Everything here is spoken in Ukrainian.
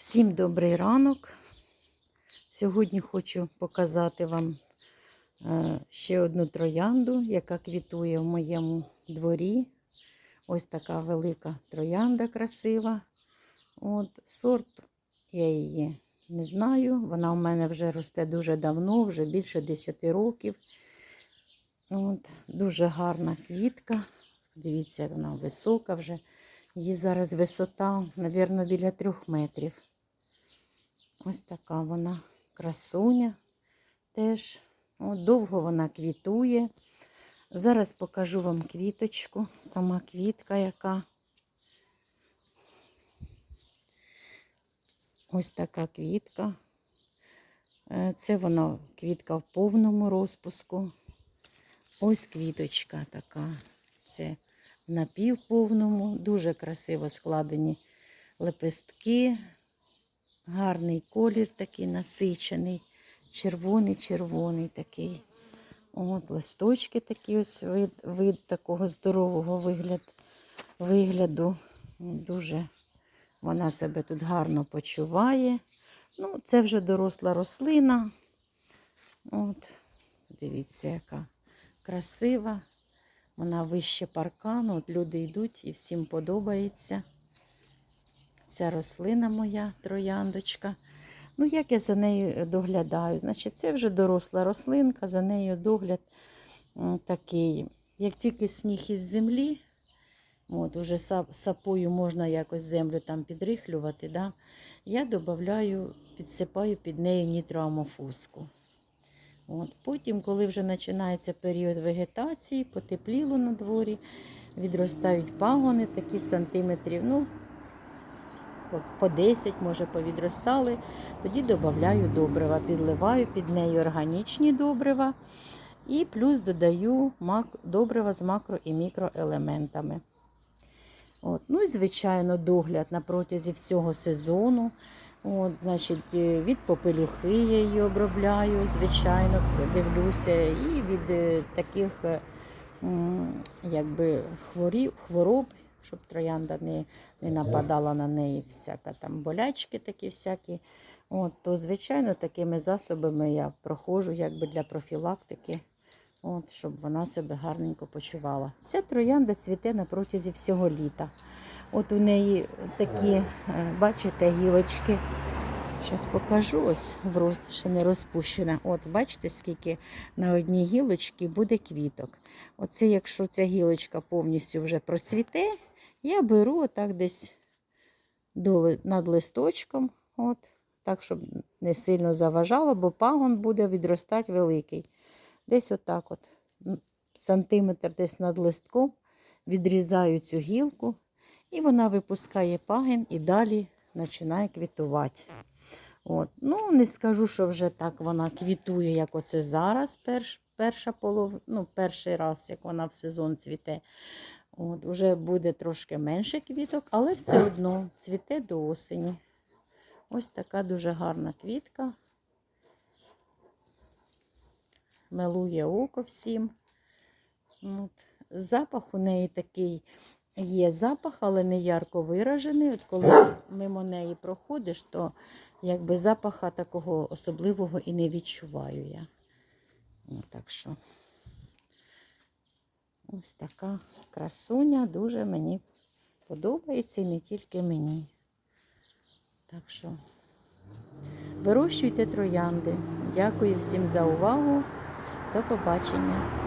Всім добрий ранок. Сьогодні хочу показати вам е, ще одну троянду, яка квітує в моєму дворі. Ось така велика троянда красива. От, сорт я її не знаю. Вона у мене вже росте дуже давно, вже більше 10 років. От, дуже гарна квітка. Дивіться, вона висока вже. Її зараз висота, мабуть, біля трьох метрів. Ось така вона красуня теж. О, довго вона квітує. Зараз покажу вам квіточку, сама квітка яка. Ось така квітка. Е, Це вона квітка в повному розпуску. Ось квіточка така. Це в напівповному, дуже красиво складені лепестки. Гарний колір такий насичений, червоний-червоний такий. От, листочки такі ось вид, вид такого здорового вигляд, вигляду. Дуже вона себе тут гарно почуває. Ну, це вже доросла рослина. От, дивіться, яка красива. Вона вище паркану. От люди йдуть і всім подобається. Ця рослина моя трояндочка. Ну, як я за нею доглядаю? Значить, це вже доросла рослинка, за нею догляд такий. Як тільки сніг із землі, от, уже сапою можна якось землю там підрихлювати, да? я додаю, підсипаю під нею нітроамофоску. От. Потім, коли вже починається період вегетації, потепліло на дворі, відростають пагони, такі сантиметрів. ну, по- по 10, може, повідростали. Тоді додаю добрива, підливаю під нею органічні добрива і плюс додаю добрива з макро і мікроелементами. От. Ну і, звичайно, догляд на протязі всього сезону. От, значить, е, від попелюхи я її обробляю, звичайно, дивлюся, і від е, таких е, якби, хвороб, щоб троянда не, не нападала на неї, всяка там болячки такі всякі. От, то, звичайно, такими засобами я проходжу якби для профілактики, от, щоб вона себе гарненько почувала. Ця троянда цвіте на протязі всього літа. От у неї такі, е, бачите, гілочки. Зараз покажу, ось в ще не розпущена. От, бачите, скільки на одній гілочці буде квіток. Оце, якщо ця гілочка повністю вже процвіте, я беру отак десь над листочком, от, так, щоб не сильно заважало, бо пагон буде відростати великий. Десь отак, от, сантиметр десь над листком, відрізаю цю гілку, і вона випускає пагін і далі починає квітувати. От. Ну, не скажу, що вже так вона квітує, як оце зараз, перш, перша полов... ну, перший раз, як вона в сезон цвіте. От, уже буде трошки менше квіток, але все одно цвіте до осені. Ось така дуже гарна квітка. Милує око всім. От. Запах у неї такий є запах, але не ярко виражений. От коли мимо неї проходиш, то якби запаха такого особливого і не відчуваю я. От, так що ось така красуня дуже мені подобається і не тільки мені. Так що вирощуйте троянди. Дякую всім за увагу. До побачення.